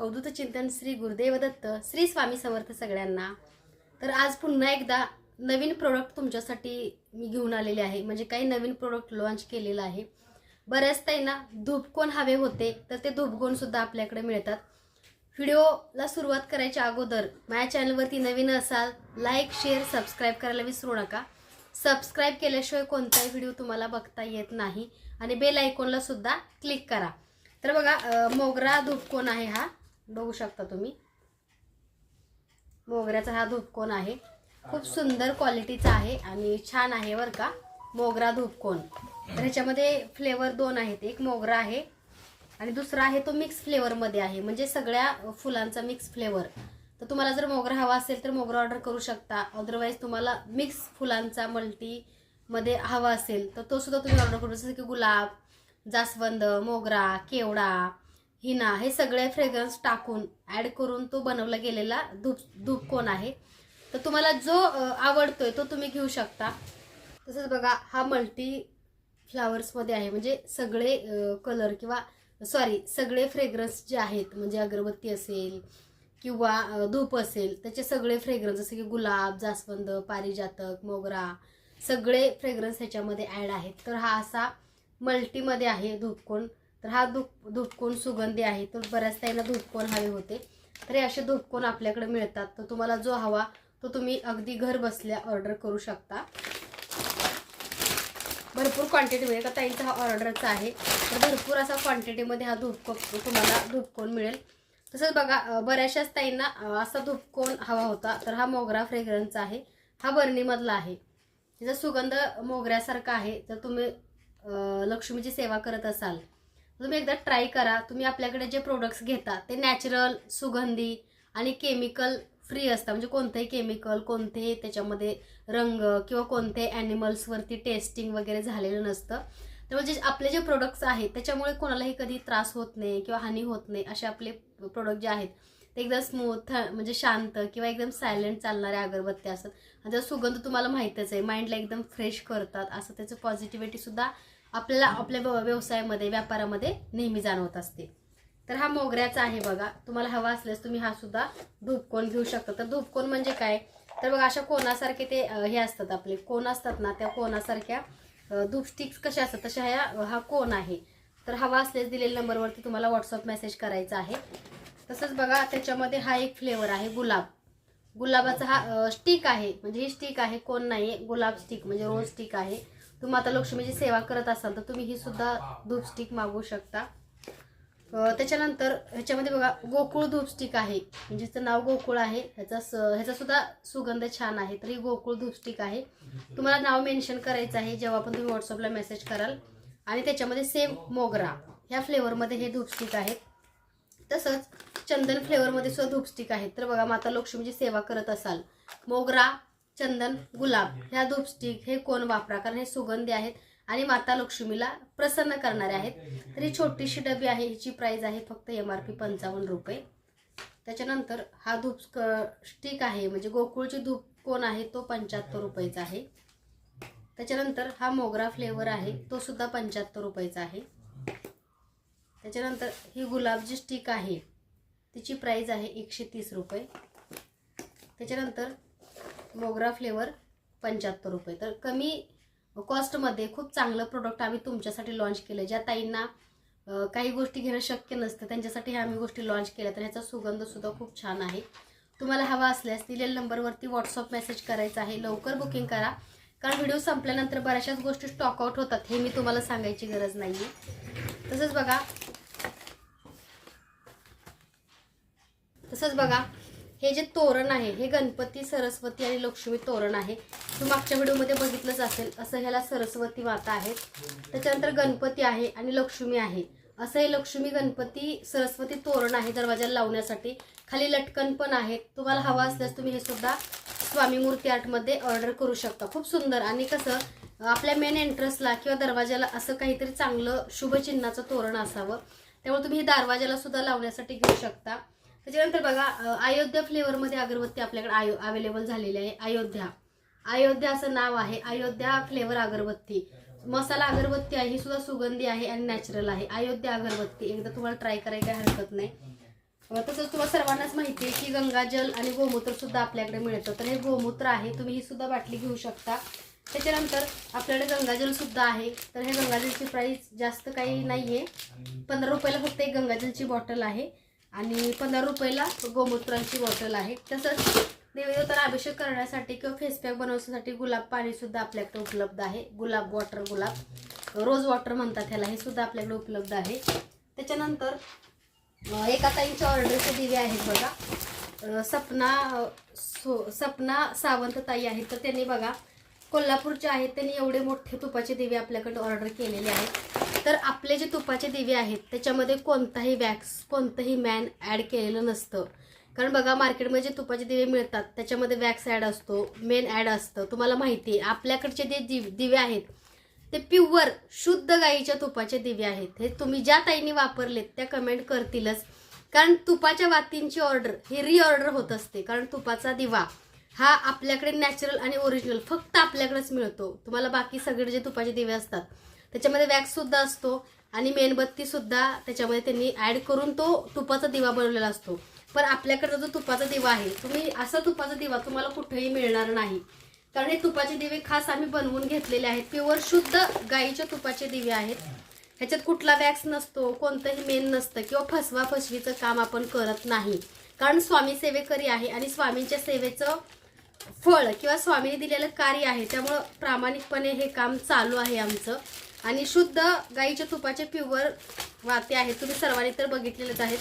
अवधूत चिंतन श्री गुरुदेव दत्त श्री स्वामी समर्थ सगळ्यांना. तर आज पुन्हा एकदा नवीन प्रोडक्ट तुमच्यासाठी मी घेऊन आलेले आहे. म्हणजे काही नवीन प्रोडक्ट लॉन्च केलेलं आहे. बऱ्याच ताईंना धूपकोन हवे होते तर ते धूपकोनसुद्धा आपल्याकडे मिळतात. व्हिडिओला सुरुवात करायच्या अगोदर माझ्या चॅनलवरती नवीन असाल लाईक शेअर सबस्क्राईब करायला विसरू नका. सबस्क्राईब केल्याशिवाय कोणताही व्हिडिओ तुम्हाला बघता येत नाही. आणि बेल आयकॉनला सुद्धा क्लिक करा. तर बघा मोगरा धूपकोन आहे हा. बघू शकता तुम्ही. मोगऱ्याचा हा धूपकोन आहे? खूप सुंदर क्वालिटीचा आहे आणि छान आहे बरं का मोगरा धूपकोन तर ह्याच्यामध्ये फ्लेवर दोन आहेत एक मोगरा आहे आणि दुसरा आहे तो मिक्स फ्लेवरमध्ये आहे म्हणजे सगळ्या फुलांचा मिक्स फ्लेवर. तर तुम्हाला जर मोगरा हवा असेल तर मोगरा ऑर्डर करू शकता अदरवाईज तुम्हाला मिक्स फुलांचा मल्टीमध्ये हवा असेल तर तो सुद्धा तुम्ही ऑर्डर करू जसं की गुलाब जास्वंद मोगरा केवडा हिना हे सगळे फ्रेग्रन्स टाकून ॲड करून तो बनवला गेलेला धूप धूपकोन आहे. तर तुम्हाला जो आवडतोय तो तुम्ही घेऊ शकता. तसंच बघा हा मल्टी फ्लावर्समध्ये आहे. म्हणजे सगळे कलर किंवा सॉरी सगळे फ्रेग्रन्स जे आहेत म्हणजे अगरबत्ती असेल किंवा धूप असेल त्याचे सगळे फ्रेग्रन्स जसे की गुलाब जास्वंद पारिजातक मोगरा सगळे फ्रेग्रन्स ह्याच्यामध्ये ॲड आहेत. तर हा असा मल्टीमध्ये आहे धूपकोन तर हा धूप धूपकोन सुगंधी आहे. तर बऱ्याच यांना धूपकोन हवे होते. तर हे असे धूपकोन आपल्याकडे मिळतात. तर तुम्हाला जो हवा तो तुम्ही अगदी घर बसल्या ऑर्डर करू शकता. भरपूर क्वांटिटी मिळेल. का ताईंचा हा ऑर्डरचा आहे. तर भरपूर असा क्वांटिटीमध्ये हा धूपको तुम्हाला धूपकोन मिळेल. तसंच बघा बऱ्याचशाच ताईंना असा धूपकोन हवा होता. तर हा मोगरा फ्रेग्रन्सचा आहे. हा बर्नीमधला आहे. त्याचा सुगंध मोगऱ्यासारखा आहे. तर तुम्ही लक्ष्मीची सेवा करत असाल. तुम्ही एकदा ट्राय करा. तुम्ही आपल्याकडे जे प्रोडक्ट्स घेता ते नॅचरल सुगंधी आणि केमिकल फ्री असतात. म्हणजे कोणतंही केमिकल कोणतेही त्याच्यामध्ये रंग किंवा कोणते ॲनिमल्सवरती टेस्टिंग वगैरे झालेलं नसतं. त्यामुळे जे म्हणजे आपले जे प्रोडक्ट्स आहेत त्याच्यामुळे कोणालाही कधी त्रास होत नाही किंवा हानी होत नाही असे आपले प्रोडक्ट जे आहेत ते एकदम स्मूथ म्हणजे शांत किंवा एकदम सायलेंट चालणाऱ्या अगरबत्त्या असतात. आणि त्याचा सुगंध तुम्हाला माहीतच आहे. माइंडला एकदम फ्रेश करतात. असं त्याचं पॉझिटिव्हिटीसुद्धा आपल्याला आपल्या व्यव- व्यवसायामध्ये व्यापारामध्ये नेहमी जाणवत असते. तर हा मोगऱ्याचा आहे बघा. तुम्हाला हवा असल्यास तुम्ही हा सुद्धा धूपकोन घेऊ शकता. तर धूपकोन म्हणजे काय? तर बघा अशा कोणासारखे ते हे असतात आपले. कोण असतात ना त्या कोणासारख्या अं, धूप स्टिक्स कशा असतात तशा ह्या हा कोण आहे? तर हवा असल्यास दिलेल्या नंबरवरती तुम्हाला व्हॉट्सअप मेसेज करायचा आहे. तसंच बघा त्याच्यामध्ये हा एक फ्लेवर आहे गुलाब. गुलाबाचा हा स्टिक आहे. म्हणजे ही स्टिक आहे कोण नाही गुलाब स्टिक म्हणजे रोज स्टिक आहे. तुम्ही आता लक्ष्मीची सेवा करत असाल तर तुम्ही ही सुद्धा धूप स्टिक मागवू शकता. त्याच्यानंतर ह्याच्यामध्ये बघा गोकुळ धूप स्टिक आहे. म्हणजे ह्याचं नाव गोकुळ आहे. ह्याचा स ह्याचा सुद्धा सुगंध छान आहे. तर ही गोकुळ धूप स्टिक आहे. तुम्हाला नाव मेन्शन करायचं आहे जेव्हा पण तुम्ही व्हॉट्सअपला मेसेज कराल. आणि त्याच्यामध्ये सेम मोगरा. ह्या फ्लेवरमध्ये हे धूप स्टिक आहेत तसंच चंदन फ्लेवरमध्ये सुद्धा धूप स्टिक आहेत तर बघा माता लक्ष्मीची सेवा करत असाल. मोगरा चंदन गुलाब ह्या धूप स्टिक हे कोण वापरा? कारण हे सुगंधी आहेत आणि माता लक्ष्मीला प्रसन्न करणारे आहेत. तर ही छोटीशी डबी आहे हिची प्राइस आहे फक्त एम आर पी पंचावन्न रुपये. त्याच्यानंतर हा धूप स्क- स्टिक आहे म्हणजे गोकुळची धूप कोण आहे तो पंच्याहत्तर रुपयाचा आहे. त्याच्यानंतर हा मोगरा फ्लेवर आहे तो सुद्धा पंच्याहत्तर रुपयाचा आहे. त्याच्यानंतर ही गुलाबची स्टिक आहे तिची प्राइस आहे एकशे तीस रुपये. त्याच्यानंतर मोगरा फ्लेवर पंच्याहत्तर रुपये. तर कमी कॉस्टमध्ये खूप चांगलं प्रोडक्ट आम्ही तुमच्यासाठी लॉन्च केलं ज्या ताईंना काही गोष्टी घेणं शक्य नसतं त्यांच्यासाठी ह्या आम्ही गोष्टी लॉन्च केल्या. तर ह्याचा सुगंधसुद्धा खूप छान आहे. तुम्हाला हवा असल्यास दिलेल्या नंबरवरती व्हॉट्सअप मेसेज करायचा आहे. लवकर बुकिंग करा. कारण व्हिडिओ संपल्यानंतर बऱ्याचशाच गोष्टी स्टॉकआउट होतात हे मी तुम्हाला सांगायची गरज नाही आहे तसंच बघा. तसंच बघा. हे जे तोरण आहे हे गणपती सरस्वती आणि लक्ष्मी तोरण आहे. तू मागच्या व्हिडिओमध्ये बघितलंच असेल असं ह्याला सरस्वती माता आहे त्याच्यानंतर गणपती आहे आणि लक्ष्मी आहे. असं हे लक्ष्मी गणपती सरस्वती तोरण आहे दरवाजाला लावण्यासाठी. खाली लटकन पण आहे तुम्हाला हवा असल्यास तुम्ही हे सुद्धा स्वामी मूर्ती आर्टमध्ये ऑर्डर करू शकता. खूप सुंदर. आणि कसं आपल्या मेन एंट्रन्सला किंवा दरवाजाला असं काहीतरी चांगलं शुभचिन्हाचं तोरण असावं. त्यामुळे तुम्ही हे दरवाजाला सुद्धा लावण्यासाठी घेऊ शकता. त्याच्यानंतर बघा अयोध्या फ्लेवरमध्ये अगरबत्ती आपल्याकडे आयो अवेलेबल झालेली आहे. अयोध्या. अयोध्या असं नाव आहे. अयोध्या फ्लेवर अगरबत्ती. मसाला अगरबत्ती आहे ही सुद्धा सुगंधी आहे आणि नॅचरल आहे. अयोध्या अगरबत्ती. एकदा तुम्हाला ट्राय करायला काही हरकत नाही. तसंच तुम्हाला सर्वांनाच माहिती आहे की गंगाजल आणि गोमूत्र सुद्धा आपल्याकडे मिळतं. तर हे गोमूत्र आहे तुम्ही ही सुद्धा बाटली घेऊ शकता. त्याच्यानंतर आपल्याकडे गंगाजल सुद्धा आहे. तर हे गंगाजलची प्राइस जास्त काही नाही आहे पंधरा रुपयाला फक्त एक गंगाजलची बॉटल आहे. आणि पंधरा रुपयाला गोमूत्रांची बॉटल आहे. तसंच देवदेवताला अभिषेक करण्यासाठी किंवा फेसपॅक बनवण्यासाठी गुलाब पाणीसुद्धा आपल्याकडे उपलब्ध आहे. गुलाब वॉटर गुलाब रोज वॉटर म्हणतात ह्याला हे सुद्धा आपल्याकडे उपलब्ध आहे. त्याच्यानंतर एका ताईंच्या ऑर्डरचे दिवे आहेत बघा. सपना सो सपना सावंत ताई आहेत. तर त्यांनी बघा कोल्हापूरचे आहेत त्यांनी एवढे मोठे तुपाचे दिवे आपल्याकडे ऑर्डर केलेले आहेत. तर आपले जे तुपाचे दिवे आहेत त्याच्यामध्ये कोणताही वॅक्स कोणतंही मॅन ॲड केलेलं नसतं. कारण बघा मार्केटमध्ये जे तुपाचे दिवे मिळतात त्याच्यामध्ये वॅक्स ॲड असतो मेन ॲड असतं. तुम्हाला माहिती आहे आपल्याकडचे जे दिव दिवे आहेत ते प्युअर शुद्ध गाईच्या तुपाचे दिवे आहेत. हे तुम्ही ज्या ताईंनी वापरलेत त्या कमेंट करतीलच. कारण तुपाच्या वातींची ऑर्डर ही रिऑर्डर होत असते. कारण तुपाचा दिवा हा आपल्याकडे नॅचरल आणि ओरिजिनल फक्त आपल्याकडेच मिळतो. तुम्हाला बाकी सगळे जे तुपाचे दिवे असतात त्याच्यामध्ये वॅक्ससुद्धा असतो आणि मेणबत्तीसुद्धा त्याच्यामध्ये त्यांनी ॲड करून तो तुपाचा दिवा बनवलेला असतो. पण आपल्याकडचा जो तुपाचा दिवा आहे तुम्ही असा तुपाचा दिवा तुम्हाला कुठेही मिळणार नाही. कारण हे तुपाचे दिवे खास आम्ही बनवून घेतलेले आहेत. प्युअर शुद्ध गाईच्या तुपाचे दिवे आहेत. ह्याच्यात कुठला वॅक्स नसतो कोणतंही मेन नसतं किंवा फसवा फसवीचं काम आपण करत नाही. कारण स्वामी सेवेकरी आहे आणि स्वामींच्या सेवेचं फळ किंवा स्वामीने दिलेलं कार्य आहे त्यामुळं प्रामाणिकपणे हे काम चालू आहे आमचं. आणि शुद्ध गाईच्या तुपाचे प्युअर वाते आहेत तुम्ही सर्वांनी तर बघितलेलेच आहेत.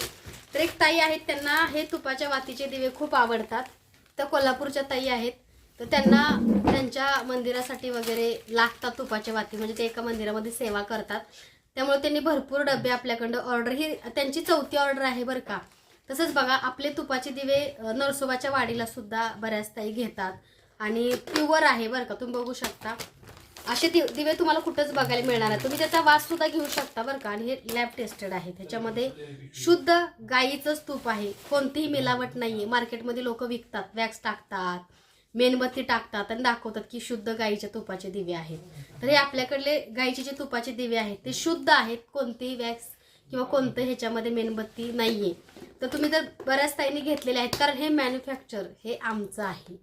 तर एक ताई आहेत त्यांना हे तुपाच्या वातीचे दिवे खूप आवडतात. तर कोल्हापूरच्या ताई आहेत तर त्यांना त्यांच्या मंदिरासाठी वगैरे लागतात तुपाच्या वाती म्हणजे ते एका मंदिरामध्ये सेवा करतात. त्यामुळे त्यांनी भरपूर डबे आपल्याकडं ऑर्डर ही त्यांची चौथी ऑर्डर आहे बरं का. तसंच बघा आपले तुपाचे दिवे नरसोबाच्या वाडीला सुद्धा बऱ्याच ताई घेतात. आणि प्युअर आहे बरं का तुम्ही बघू शकता. असे दि- दिवे तुम्हाला कुठंच बघायला मिळणार आहे तुम्ही त्याचा वास सुद्धा घेऊ शकता बरं का. आणि हे लॅब टेस्टेड आहे. त्याच्यामध्ये शुद्ध गाईचंच तूप आहे. कोणतीही मिलावट नाही आहे मार्केटमध्ये लोक विकतात वॅक्स टाकतात मेणबत्ती टाकतात आणि दाखवतात की शुद्ध गाईच्या तुपाचे दिवे आहेत. तर हे आपल्याकडले गाईचे जे तुपाचे दिवे आहेत ते शुद्ध आहेत. कोणतेही वॅक्स किंवा कोणतं ह्याच्यामध्ये मेणबत्ती नाहीये. तर तुम्ही जर बऱ्याच ताईंनी घेतलेले आहेत कारण हे मॅन्युफॅक्चर हे आमचं आहे.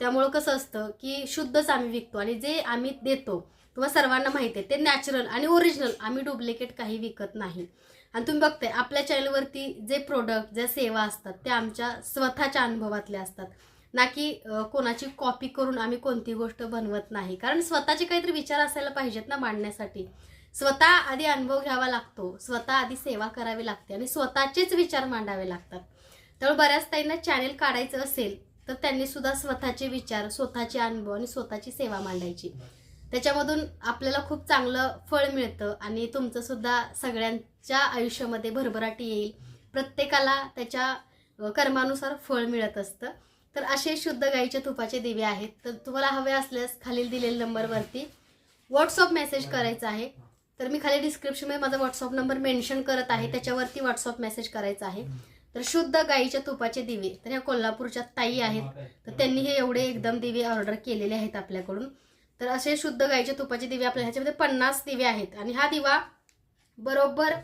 त्यामुळं कसं असतं की शुद्धच आम्ही विकतो आणि जे आम्ही देतो तुम्हाला सर्वांना माहिती आहे ते नॅचरल आणि ओरिजिनल आम्ही डुप्लिकेट काही विकत नाही. आणि तुम्ही बघताय आपल्या चॅनलवरती जे प्रोडक्ट ज्या सेवा असतात त्या आमच्या स्वतःच्या अनुभवातल्या असतात. ना की कोणाची कॉपी करून आम्ही कोणती गोष्ट बनवत नाही. कारण स्वतःचे काहीतरी विचार असायला पाहिजेत ना मांडण्यासाठी. स्वतः आधी अनुभव घ्यावा लागतो. स्वतः आधी सेवा करावी लागते आणि स्वतःचेच विचार मांडावे लागतात. त्यामुळे बऱ्याच ताईंना चॅनेल काढायचं असेल तर त्यांनी सुद्धा स्वतःचे विचार स्वतःचे अनुभव आणि स्वतःची सेवा मांडायची. त्याच्यामधून आपल्याला खूप चांगलं फळ मिळतं आणि तुमचं सुद्धा सगळ्यांच्या आयुष्यामध्ये भरभराटी येईल. प्रत्येकाला त्याच्या कर्मानुसार फळ मिळत असतं. तर असे शुद्ध गाईच्या तुपाचे दिवे आहेत. तर तुम्हाला हवे असल्यास खालील दिलेल्या नंबरवरती व्हॉट्सअप मेसेज करायचा आहे. तर मी खाली डिस्क्रिप्शनमध्ये माझा व्हॉट्सअप नंबर मेन्शन करत आहे. त्याच्यावरती व्हॉट्सअप मेसेज करायचा आहे. तर शुद्ध गाईच्या तुपाचे दिवे. तर ह्या कोल्हापूरच्या ताई आहेत. तर त्यांनी हे एवढे एकदम दिवे ऑर्डर केलेले आहेत आपल्याकडून. तर असे शुद्ध गाईच्या तुपाचे दिवे आपल्या ह्याच्यामध्ये पन्नास दिवे आहेत. आणि हा दिवा बरोबर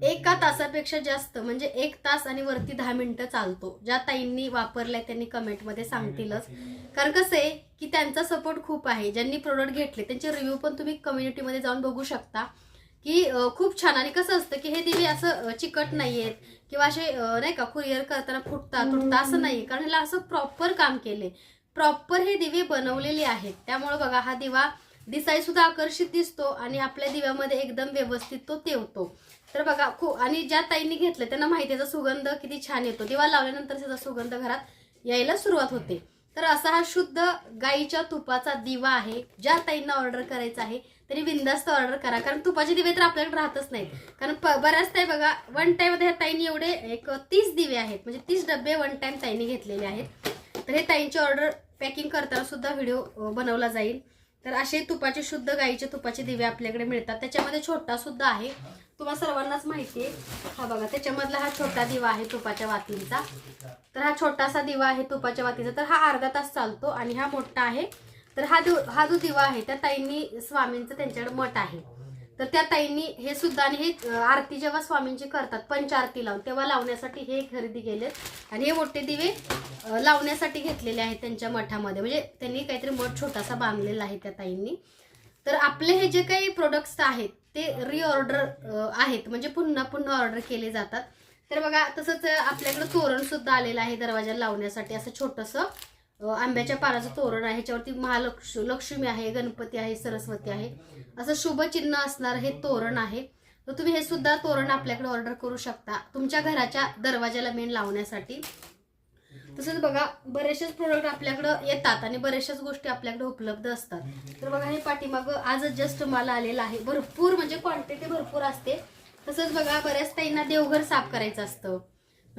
एका तासापेक्षा जास्त म्हणजे एक तास आणि वरती दहा मिनिटं चालतो ज्या ताईंनी वापरलाय त्यांनी कमेंटमध्ये सांगतीलच. कारण कसं आहे की त्यांचा सपोर्ट खूप आहे ज्यांनी प्रोडक्ट घेतले त्यांचे रिव्ह्यू पण तुम्ही कम्युनिटीमध्ये जाऊन बघू शकता. की खूप छान. आणि कसं असतं की हे दिवे असं चिकट नाहीयेत किंवा असे नाही का कुरिअर करताना फुटतात तुटतात असं नाही कारण ह्याला असं प्रॉपर काम केले प्रॉपर हे दिवे बनवलेले आहेत. त्यामुळे बघा हा दिवा दिसाई सुद्धा आकर्षित दिसतो आणि आपल्या दिव्यामध्ये एकदम व्यवस्थित तो तेवतो. तर बघा खूप आणि ज्या ताईंनी घेतलं त्यांना माहिती त्याचा सुगंध किती छान येतो. दिवा लावल्यानंतर त्याचा सुगंध घरात यायला सुरुवात होते. तर असा हा शुद्ध गाईच्या तुपाचा दिवा आहे ज्या ताईंना ऑर्डर करायचा आहे तरी बिंदास्त ऑर्डर करा. कारण तुपाचे दिवे तर आपल्याकडे राहतच नाहीत. कारण प- बऱ्याच ताई बघा वन टाईममध्ये ह्या ताईंनी एवढे एक तीस दिवे आहेत. म्हणजे तीस डबे वन टाईम ताईंनी घेतलेले आहेत. तर हे ताईंची ऑर्डर पॅकिंग करताना सुद्धा व्हिडिओ बनवला जाईल. तर असे तुपाचे शुद्ध गाईचे तुपाचे दिवे आपल्याकडे मिळतात. त्याच्यामध्ये छोटा सुद्धा आहे. तुम्हाला सर्वांनाच माहिती आहे हा बघा त्याच्यामधला हा छोटा दिवा आहे तुपाच्या वातींचा. तर हा छोटासा दिवा आहे तुपाच्या वातीचा. तर हा अर्धा तास चालतो आणि हा मोठा आहे. तर हा दिव हा जो दिवा आहे त्या ताईंनी स्वामींचं त्यांच्याकडे मठ आहे. तर त्या ताईंनी हे सुद्धा आणि हे आरती जेव्हा स्वामींची करतात पंच आरती लावून तेव्हा लावण्यासाठी हे खरेदी केलेत. आणि हे मोठे दिवे लावण्यासाठी घेतलेले आहेत त्यांच्या मठामध्ये. म्हणजे त्यांनी काहीतरी मठ छोटासा बांधलेला आहे त्या ताईंनी. तर आपले हे जे काही प्रोडक्ट्स आहेत ते रिऑर्डर आहेत. म्हणजे पुन्हा पुन्हा ऑर्डर केले जातात. तर बघा तसंच आपल्याकडं आपल्याकडे तोरण सुद्धा आलेलं आहे दरवाजाला लावण्यासाठी असं छोटंसं. आंब्याच्या पानाचं तोरण आहे ह्याच्यावरती महालक्ष लक्ष्मी आहे गणपती आहे सरस्वती आहे. असं शुभचिन्ह असणार हे तोरण आहे. तर तुम्ही हे सुद्धा तोरण आपल्याकडे ऑर्डर करू शकता. तुमच्या घराच्या दरवाजाला मेन लावण्यासाठी. तसंच बघा बरेचसेच प्रोडक्ट आपल्याकडं येतात आणि बऱ्याचशाच गोष्टी आपल्याकडे उपलब्ध असतात. तर बघा हे पाठीमागं आजच जस्ट मला आलेलं आहे. भरपूर म्हणजे क्वांटिटी भरपूर असते. तसंच बघा बऱ्याच ताईंना देवघर साफ करायचं असतं.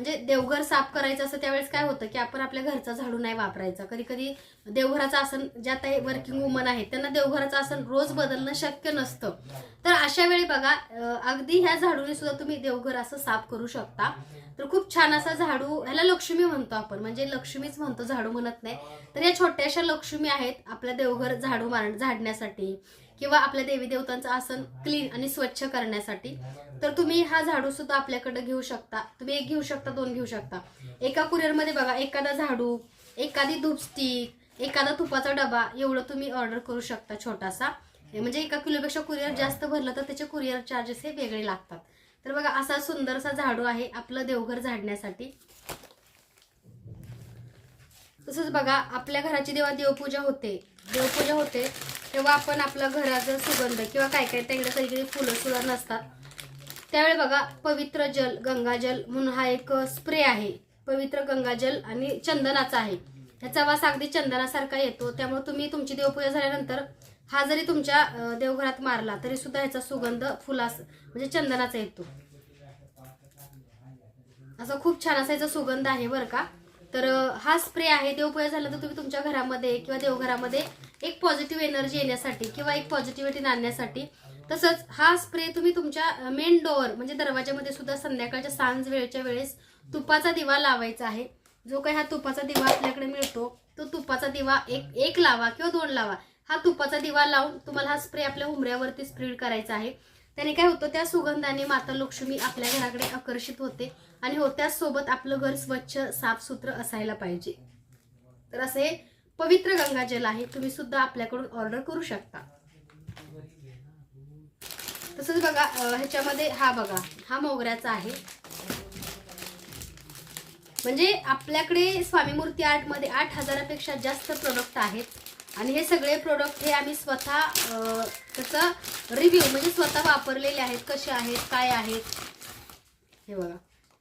म्हणजे देवघर साफ करायचं असं त्यावेळेस काय होतं की आपण आपल्या घरचा झाडू नाही वापरायचा. कधी कधी देवघराचं आसन ज्या काही वर्किंग वुमन आहेत त्यांना देवघराचं आसन रोज बदलणं शक्य नसतं. तर अशा वेळी बघा अगदी ह्या झाडूने सुद्धा तुम्ही देवघर असं साफ करू शकता. तर खूप छान असा झाडू ह्याला लक्ष्मी म्हणतो आपण. म्हणजे लक्ष्मीच म्हणतो झाडू म्हणत नाही. तर या छोट्याशा लक्ष्मी आहेत आपल्या देवघर झाडू मार झाडण्यासाठी. किंवा आपल्या देवी देवतांचं आसन क्लीन आणि स्वच्छ करण्यासाठी. तर तुम्ही हा झाडू सुद्धा आपल्याकडे घेऊ शकता. तुम्ही एक घेऊ शकता दोन घेऊ शकता. एका कुरिअरमध्ये बघा एखादा झाडू एखादी धूपस्टिक एखादा तुपाचा डबा एवढं तुम्ही ऑर्डर करू शकता छोटासा. म्हणजे एका किलोपेक्षा कुरिअर जास्त भरलं तर त्याचे कुरिअर चार्जेस हे वेगळे लागतात. तर बघा असा सुंदरसा झाडू आहे आपलं देवघर झाडण्यासाठी. तसंच बघा आपल्या घराची जेव्हा देवपूजा होते. देवपूजा होते. तेव्हा आपण आपला घराचा सुगंध किंवा काय काय त्यांकडे कधी फुलं सुद्धा नसतात. त्यावेळी बघा पवित्र जल गंगाजल म्हणून हा एक स्प्रे आहे. पवित्र गंगाजल आणि चंदनाचा आहे. ह्याचा वास अगदी चंदनासारखा येतो. त्यामुळे तुम्ही तुमची देवपूजा झाल्यानंतर हा जरी तुमच्या देवघरात मारला तरी सुद्धा ह्याचा सुगंध फुलास म्हणजे चंदनाचा येतो. असा खूप छान असा याचा सुगंध आहे बरं का. तर हा स्प्रे आहे देवपूजा झाला तर तुम्ही तुमच्या घरामध्ये किंवा देवघरामध्ये एक पॉझिटिव्ह एनर्जी येण्यासाठी किंवा एक पॉझिटिव्हिटी आणण्यासाठी तसंच हा स्प्रे तुम्ही तुमच्या मेन डोअर म्हणजे दरवाजामध्ये सुद्धा संध्याकाळच्या सांज वेळच्या वेळेस तुपाचा दिवा लावायचा आहे. जो काही हा तुपाचा दिवा आपल्याकडे मिळतो तो तुपाचा दिवा एक एक लावा किंवा दोन लावा. हा तुपाचा दिवा लावून तुम्हाला हा स्प्रे आपल्या उमऱ्यावरती स्प्रेड करायचा आहे. त्याने काय होतं त्या सुगंधाने माता लक्ष्मी आपल्या घराकडे आकर्षित होते आणि हो त्याचसोबत आपलं घर स्वच्छ साफसुथरं असायला पाहिजे. तर असे पवित्र गंगाजल आहे तुम्ही सुद्धा आपल्याकडून ऑर्डर करू शकता. तसंच बघा ह्याच्यामध्ये हा बघा हा मोगऱ्याचा आहे. म्हणजे आपल्याकडे स्वामी मूर्ती आर्टमध्ये आठ हजारापेक्षा जास्त प्रोडक्ट आहेत. आणि हे सगळे प्रोडक्ट हे आम्ही स्वतः त्याचा रिव्ह्यू म्हणजे स्वतः वापरलेले आहेत कसे आहेत काय आहेत. हे बघा.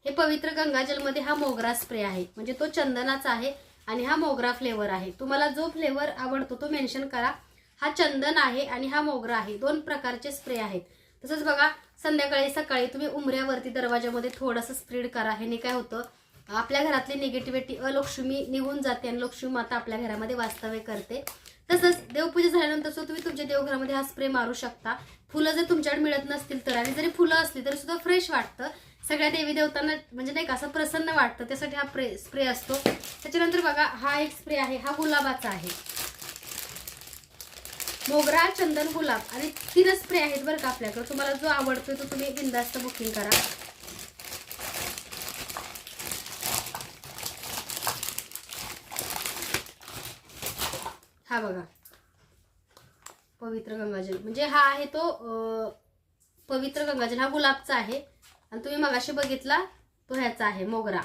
हे पवित्र गंगाजलमध्ये हा मोगरा स्प्रे आहे. म्हणजे तो चंदनाचा आहे. आणि हा मोगरा फ्लेवर आहे. तुम्हाला जो फ्लेवर आवडतो तो मेन्शन करा. हा चंदन आहे आणि हा मोगरा आहे. दोन प्रकारचे स्प्रे आहेत. तसंच बघा संध्याकाळी सकाळी तुम्ही उमऱ्यावरती दरवाजामध्ये थोडंसं स्प्रेड करा. ह्याने काय होतं आपल्या घरातली निगेटिव्हिटी अलक्ष्मी निघून जाते आणि लक्ष्मी माता आपल्या घरामध्ये वास्तव्य करते. तसंच देवपूजा झाल्यानंतर सुद्धा तुम्ही तुमच्या देवघरामध्ये हा स्प्रे मारू शकता. फुलं जर तुमच्याकडे मिळत नसतील तर आणि जरी फुलं असली तरी सुद्धा फ्रेश वाटतं. सगळ्या देवी देवतांना म्हणजे नाही का असं प्रसन्न वाटतं. त्यासाठी हा प्रे स्प्रे असतो. त्याच्यानंतर बघा हा एक स्प्रे आहे. हा गुलाबाचा आहे. मोगरा चंदन गुलाब आणि तीन स्प्रे आहेत बरं का आपल्याकडे. तुम्हाला जो आवडतोय तो तुम्ही बिंदास्त बुकिंग करा. हा बघा. पवित्र गंगाजल. म्हणजे हा आहे तो पवित्र गंगाजल. हा गुलाबचा आहे. आणि तुम्ही मगाशी बघितला तो ह्याचा आहे मोगरा.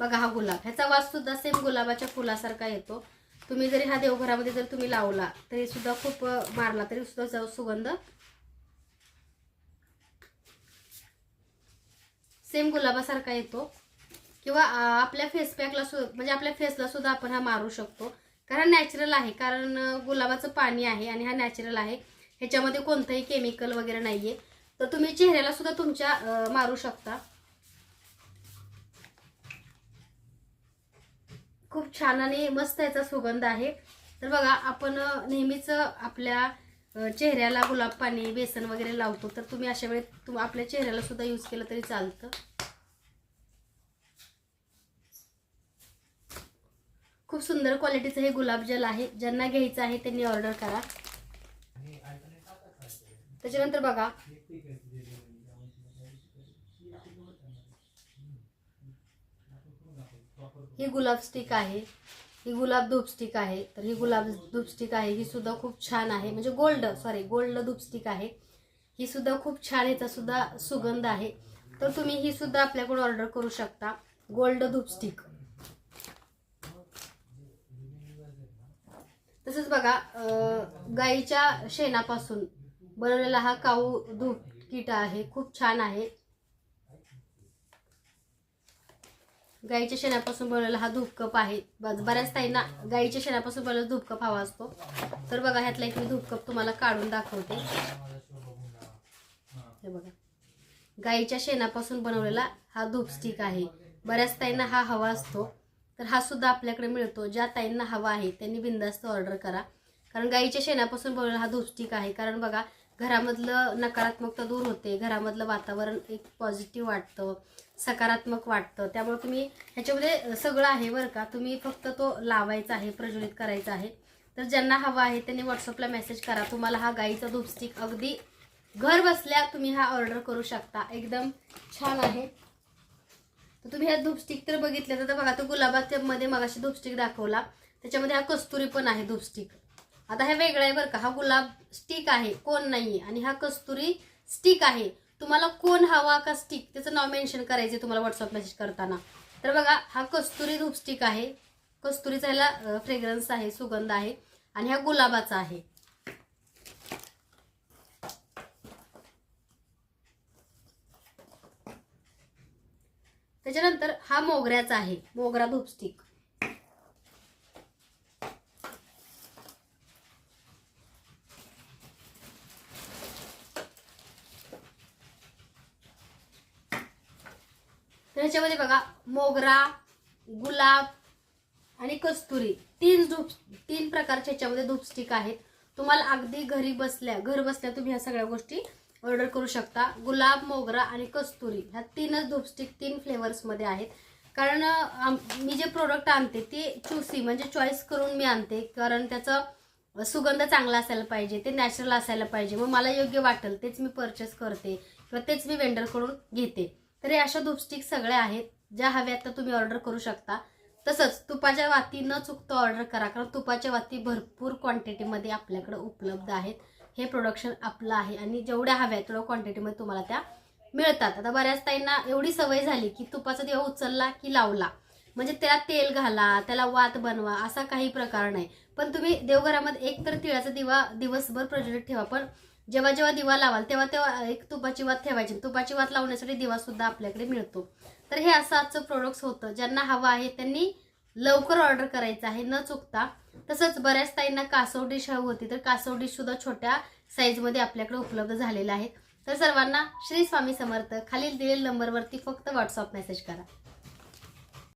बघा हा गुलाब. ह्याचा वास सुद्धा सेम गुलाबाच्या फुलासारखा येतो. तुम्ही जरी हा देवघरामध्ये जर तुम्ही लावला तरी सुद्धा खूप मारला तरी सुद्धा सुगंध. सेम गुलाबासारखा येतो. किंवा आपल्या फेस पॅकला सु म्हणजे आपल्या फेसला सुद्धा आपण हा मारू शकतो. कारण नॅचरल आहे कारण गुलाबाचं पाणी आहे आणि हा नॅचरल आहे. ह्याच्यामध्ये कोणतंही केमिकल वगैरे नाही आहे तर तुम्ही चेहऱ्याला सुद्धा तुमच्या मारू शकता. खूप छान आणि मस्त याचा सुगंध आहे. तर बघा आपण नेहमीच आपल्या चेहऱ्याला गुलाब पाणी बेसन वगैरे लावतो. तर तुम्ही अशा वेळेत तुम आपल्या चेहऱ्याला सुद्धा यूज केलं तरी चालतं. खूप सुंदर क्वालिटीचं हे गुलाबजल आहे. ज्यांना घ्यायचं आहे त्यांनी ऑर्डर करा. त्याच्यानंतर बघा. ही गुलाब स्टिक आहे. ही गुलाब धूप स्टिक आहे. तर ही गुलाब धूप स्टिक आहे. ही सुद्धा खूप छान आहे. म्हणजे गोल्ड सॉरी गोल्ड धूप स्टिक आहे. ही सुद्धा खूप छान याचा सुद्धा सुगंध आहे. तर तुम्ही ही सुद्धा आपल्याकडून ऑर्डर करू शकता. गोल्ड धूप स्टिक. तसंच बघा गाईच्या शेणापासून. बनवलेला हा काऊ धूप किट आहे. खूप छान आहे. गाईच्या शेणापासून बनवलेला हा धूप कप आहे. ब- बऱ्याच ताईंना गाईच्या शेणापासून बनवलेला धूप कप हवा असतो. तर बघा ह्यातला एक मी धूप कप तुम्हाला काढून दाखवते. हे बघा. गाईच्या शेणापासून बनवलेला हा धूप स्टिक आहे. बऱ्याच ताईंना हा हवा असतो. तर हा सुद्धा आपल्याकडे मिळतो. ज्या ताईंना हवा आहे त्यांनी बिंदास्त ऑर्डर करा. कारण गाईच्या शेणापासून बनवलेला हा धूप स्टिक आहे. कारण बघा घरामधलं नकारात्मकता दूर होते घरामधलं वातावरण एक पॉझिटिव्ह वाटतं सकारात्मक वाटतं. त्यामुळे तुम्ही ह्याच्यामध्ये सगळं आहे बरं का. तुम्ही फक्त तो लावायचा आहे प्रज्वलित करायचा आहे. तर ज्यांना हवा आहे त्यांनी व्हॉट्सअपला मेसेज करा. तुम्हाला हा गाईचा दुपस्टिक अगदी घर बसल्या तुम्ही हा ऑर्डर करू शकता. एकदम छान आहे. तर तुम्ही ह्या धूपस्टिक तर बघितलं. तर बघा तो गुलाबाच्या मध्ये मगाशी धूपस्टिक दाखवला. त्याच्यामध्ये हा कस्तुरी पण आहे धूपस्टिक आता हे वेगळं आहे बरं का. हा गुलाब स्टिक आहे कोण नाही आणि हा कस्तुरी स्टिक आहे. तुम्हाला कोण हवा का स्टिक त्याचं नाव मेन्शन करायचे तुम्हाला व्हॉट्सअप मेसेज करताना. तर बघा हा कस्तुरी धूपस्टिक आहे. कस्तुरीचा ह्याला फ्रेग्रन्स आहे सुगंध आहे. आणि हा गुलाबाचा आहे. त्याच्यानंतर हा मोगऱ्याचा आहे. मोगरा धूपस्टिक याच्यामध्ये बघा मोगरा गुलाब आणि कस्तुरी. तीन धूप तीन प्रकारचे याच्यामध्ये धूपस्टिक आहेत. तुम्हाला अगदी घरी बसल्या घर बसल्या तुम्ही ह्या सगळ्या गोष्टी ऑर्डर करू शकता. गुलाब मोगरा आणि कस्तुरी ह्या तीनच धूपस्टिक तीन फ्लेवर्समध्ये आहेत. कारण आम- मी जे प्रोडक्ट आणते ते चुसी म्हणजे चॉईस करून मी आणते. कारण त्याचं सुगंध चांगला असायला पाहिजे ते नॅचरल असायला पाहिजे. मग मला योग्य वाटेल तेच मी परचेस करते किंवा तेच मी वेंडरकडून घेते. तर हे अशा धूपस्टिक सगळ्या आहेत ज्या हव्यात त्या तुम्ही ऑर्डर करू शकता. तसंच तुपाच्या वाती न चुकता ऑर्डर करा कारण तुपाच्या वाती भरपूर क्वांटिटीमध्ये आपल्याकडे उपलब्ध आहेत. हे प्रोडक्शन आपलं आहे आणि जेवढ्या हव्या तेवढ्या क्वांटिटीमध्ये तुम्हाला त्या मिळतात. आता बऱ्याच ताईंना एवढी सवय झाली की तुपाचा दिवा उचलला की लावला. म्हणजे त्याला तेल घाला त्याला वात बनवा असा काही प्रकार नाही. पण तुम्ही देवघरामध्ये एक तर तिळाचा दिवा दिवसभर प्रज्वलित ठेवा पण जेव्हा जेव्हा दिवा लावाल तेव्हा तेव्हा एक तुपाची वात ठेवायची. तुपाची वात लावण्यासाठी दिवा सुद्धा आपल्याकडे मिळतो. तर हे असं आजचं प्रोडक्ट्स होतं. ज्यांना हवं आहे त्यांनी लवकर ऑर्डर करायचं आहे न चुकता. तसंच बऱ्याच ताईंना कासव डिश हवी होती तर कासव डिश सुद्धा छोट्या साईजमध्ये आपल्याकडे उपलब्ध झालेल्या आहेत. तर सर्वांना श्री स्वामी समर्थ खालील दिलेल्या नंबरवरती फक्त व्हॉट्सअप मेसेज करा.